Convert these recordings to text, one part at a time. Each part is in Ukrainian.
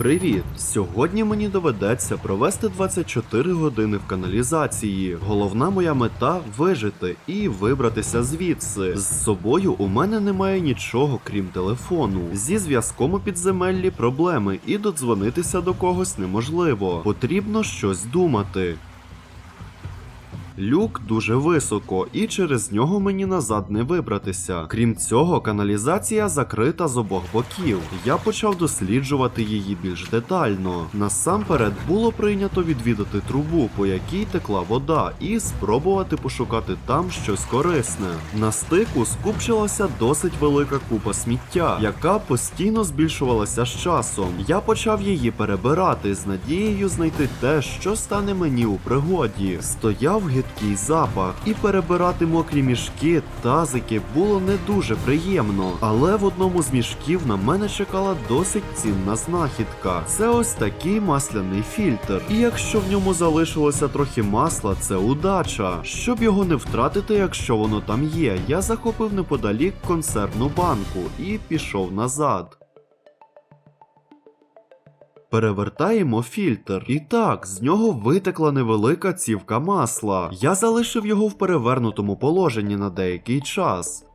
Привіт! Сьогодні мені доведеться провести 24 години в каналізації. Головна моя мета вижити і вибратися звідси. З собою у мене немає нічого крім телефону. Зі зв'язком у підземеллі проблеми, і додзвонитися до когось неможливо. Потрібно щось думати. Люк дуже високо, і через нього мені назад не вибратися. Крім цього, каналізація закрита з обох боків. Я почав досліджувати її більш детально. Насамперед було прийнято відвідати трубу, по якій текла вода, і спробувати пошукати там щось корисне. На стику скупчилася досить велика купа сміття, яка постійно збільшувалася з часом. Я почав її перебирати з надією знайти те, що стане мені у пригоді. Стояв гидкий запах, і перебирати мокрі мішки, тазики було не дуже приємно. Але в одному з мішків на мене чекала досить цінна знахідка. Це ось такий масляний фільтр. І якщо в ньому залишилося трохи масла, це удача. Щоб його не втратити, якщо воно там є, я захопив неподалік консервну банку і пішов назад. Перевертаємо фільтр. І так, з нього витекла невелика цівка масла. Я залишив його в перевернутому положенні на деякий час.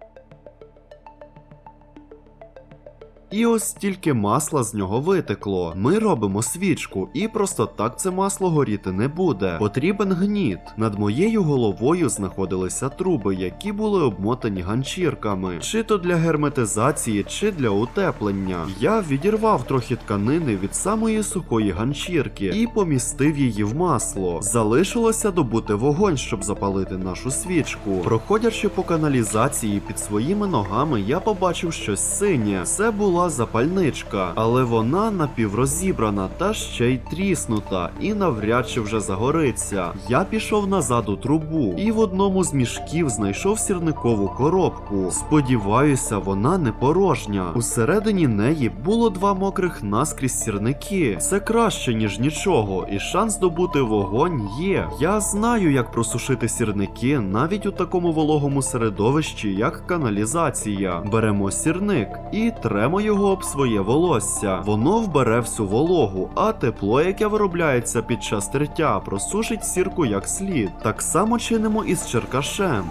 І ось стільки масла з нього витекло. Ми робимо свічку, і просто так це масло горіти не буде. Потрібен гніт. Над моєю головою знаходилися труби, які були обмотані ганчірками, чи то для герметизації, чи для утеплення. Я відірвав трохи тканини від самої сухої ганчірки і помістив її в масло. Залишилося добути вогонь, щоб запалити нашу свічку. Проходячи по каналізації під своїми ногами, я побачив щось синє. Це була запальничка, але вона напіврозібрана та ще й тріснута, і навряд чи вже загориться. Я пішов назад у трубу і в одному з мішків знайшов сірникову коробку. Сподіваюся, вона не порожня. Усередині неї було два мокрих наскрізь сірники. Це краще, ніж нічого, і шанс здобути вогонь є. Я знаю, як просушити сірники навіть у такому вологому середовищі, як каналізація. Беремо сірник і тремо його об своє волосся. Воно вбере всю вологу, а тепло, яке виробляється під час тертя, просушить сірку як слід. Так само чинимо і з черкашем.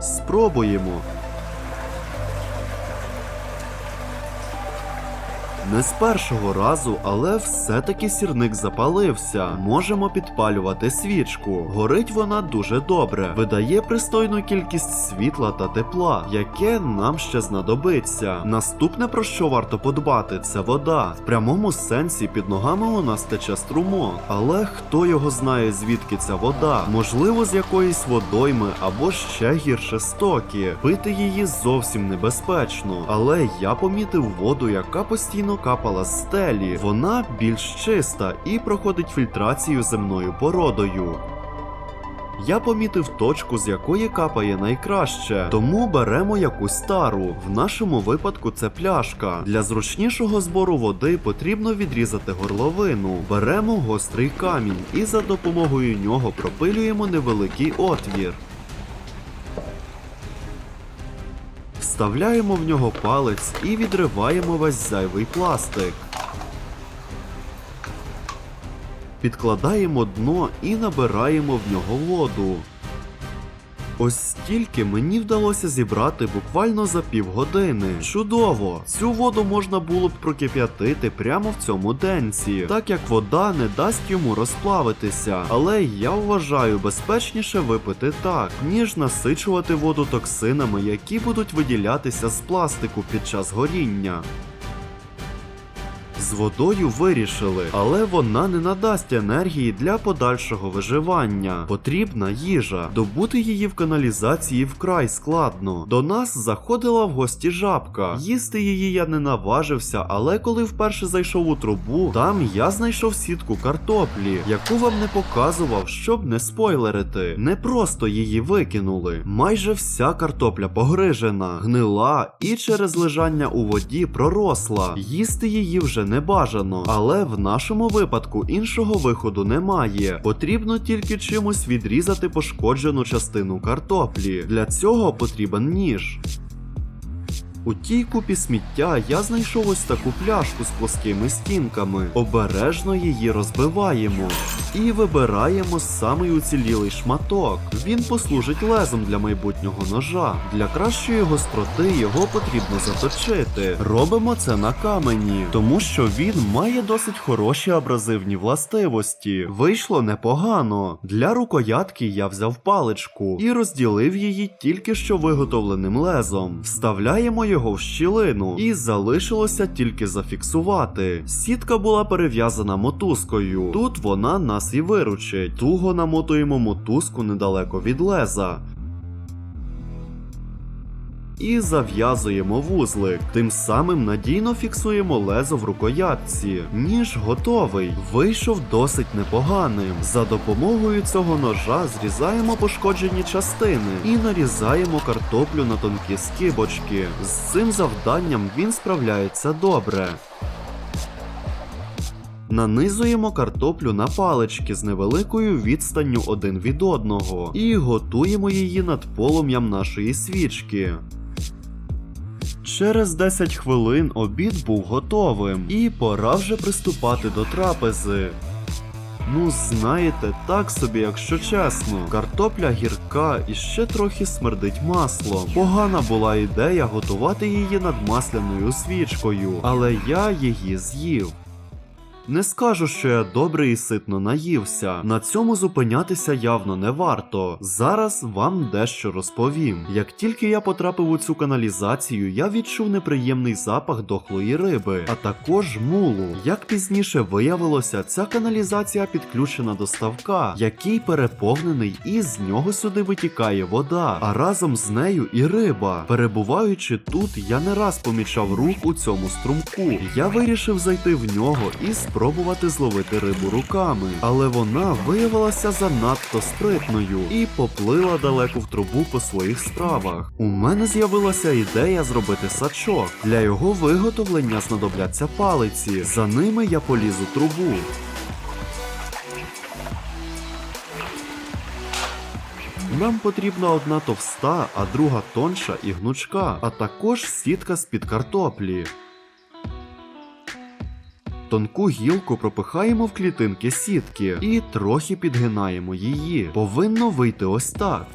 Спробуємо. Не з першого разу, але все-таки сірник запалився. Можемо підпалювати свічку. Горить вона дуже добре, видає пристойну кількість світла та тепла, яке нам ще знадобиться. Наступне про що варто подбати, це вода. В прямому сенсі під ногами у нас тече струмок. Але хто його знає, звідки ця вода? Можливо, з якоїсь водойми або ще гірше стоки. Пити її зовсім небезпечно. Але я помітив воду, яка постійно капала з стелі. Вона більш чиста і проходить фільтрацію земною породою. Я помітив точку, з якої капає найкраще, тому беремо якусь стару. В нашому випадку це пляшка. Для зручнішого збору води потрібно відрізати горловину. Беремо гострий камінь і за допомогою нього пропилюємо невеликий отвір. Вставляємо в нього палець і відриваємо весь зайвий пластик. Підкладаємо дно і набираємо в нього воду. Ось стільки мені вдалося зібрати буквально за півгодини. Чудово! Цю воду можна було б прокип'ятити прямо в цьому денці, так як вода не дасть йому розплавитися. Але я вважаю безпечніше випити так, ніж насичувати воду токсинами, які будуть виділятися з пластику під час горіння. З водою вирішили, але вона не надасть енергії для подальшого виживання. Потрібна їжа. Добути її в каналізації вкрай складно. До нас заходила в гості жабка. Їсти її я не наважився, але коли вперше зайшов у трубу, там я знайшов сітку картоплі, яку вам не показував, щоб не спойлерити. Не просто її викинули. Майже вся картопля погрижена, гнила і через лежання у воді проросла. Їсти її вже не бажано, але в нашому випадку іншого виходу немає. Потрібно тільки чимось відрізати пошкоджену частину картоплі. Для цього потрібен ніж. У тій купі сміття я знайшов ось таку пляшку з плоскими стінками. Обережно її розбиваємо. І вибираємо самий уцілілий шматок. Він послужить лезом для майбутнього ножа. Для кращої гостроти його потрібно заточити. Робимо це на камені, тому що він має досить хороші абразивні властивості. Вийшло непогано. Для рукоятки я взяв паличку і розділив її тільки що виготовленим лезом. Вставляємо його в щілину, і залишилося тільки зафіксувати. Сітка була перев'язана мотузкою. Тут вона нас і виручить. Туго намотуємо мотузку недалеко від леза. І зав'язуємо вузлик. Тим самим надійно фіксуємо лезо в рукоятці. Ніж готовий. Вийшов досить непоганим. За допомогою цього ножа зрізаємо пошкоджені частини і нарізаємо картоплю на тонкі скибочки. З цим завданням він справляється добре. Нанизуємо картоплю на палички з невеликою відстанню один від одного і готуємо її над полум'ям нашої свічки. Через 10 хвилин обід був готовим, і пора вже приступати до трапези. Ну, знаєте, так собі, якщо чесно. Картопля гірка і ще трохи смердить маслом. Погана була ідея готувати її над масляною свічкою, але я її з'їв. Не скажу, що я добре і ситно наївся. На цьому зупинятися явно не варто. Зараз вам дещо розповім. Як тільки я потрапив у цю каналізацію, я відчув неприємний запах дохлої риби, а також мулу. Як пізніше виявилося, ця каналізація підключена до ставка, який переповнений, і з нього сюди витікає вода, а разом з нею і риба. Перебуваючи тут, я не раз помічав рух у цьому струмку. Я вирішив зайти в нього і спробувати зловити рибу руками, але вона виявилася занадто спритною і поплила далеко в трубу по своїх справах. У мене з'явилася ідея зробити сачок. Для його виготовлення знадобляться палиці. За ними я поліз у трубу. Нам потрібна одна товста, а друга тонша і гнучка, а також сітка з-під картоплі. Тонку гілку пропихаємо в клітинки сітки і трохи підгинаємо її. Повинно вийти ось так.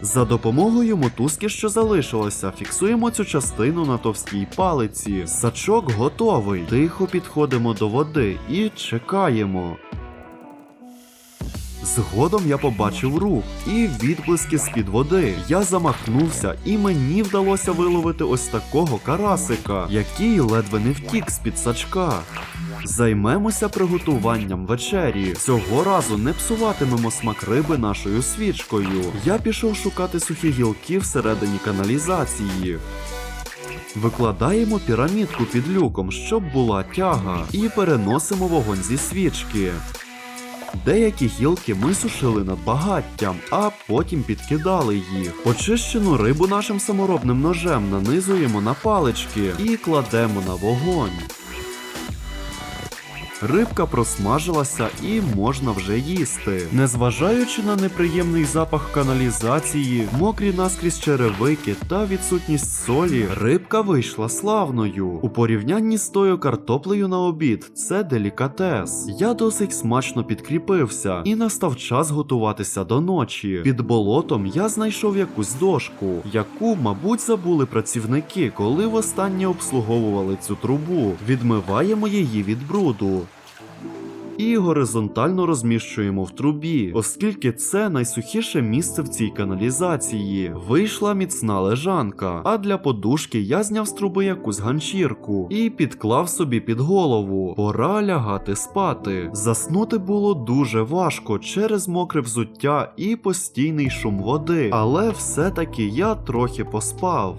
За допомогою мотузки, що залишилося, фіксуємо цю частину на товстій палиці. Сачок готовий. Тихо підходимо до води і чекаємо. Згодом я побачив рух і відблиски з-під води. Я замахнувся, і мені вдалося виловити ось такого карасика, який ледве не втік з-під сачка. Займемося приготуванням вечері. Цього разу не псуватимемо смак риби нашою свічкою. Я пішов шукати сухі гілки всередині каналізації. Викладаємо пірамідку під люком, щоб була тяга, і переносимо вогонь зі свічки. Деякі гілки ми сушили над багаттям, а потім підкидали їх. Очищену рибу нашим саморобним ножем нанизуємо на палички і кладемо на вогонь. Рибка просмажилася і можна вже їсти. Незважаючи на неприємний запах каналізації, мокрі наскрізь черевики та відсутність солі, рибка вийшла славною. У порівнянні з тою картоплею на обід це делікатес. Я досить смачно підкріпився, і настав час готуватися до ночі. Під болотом я знайшов якусь дошку, яку, мабуть, забули працівники, коли востаннє обслуговували цю трубу. Відмиваємо її від бруду і горизонтально розміщуємо в трубі, оскільки це найсухіше місце в цій каналізації. Вийшла міцна лежанка, а для подушки я зняв з труби якусь ганчірку і підклав собі під голову. Пора лягати спати. Заснути було дуже важко через мокре взуття і постійний шум води, але все-таки я трохи поспав.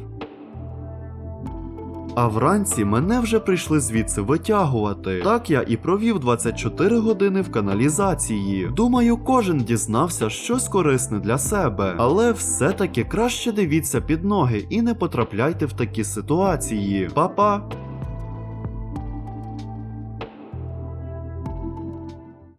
А вранці мене вже прийшли звідси витягувати. Так я і провів 24 години в каналізації. Думаю, кожен дізнався щось корисне для себе, але все-таки краще дивіться під ноги і не потрапляйте в такі ситуації. Па-па!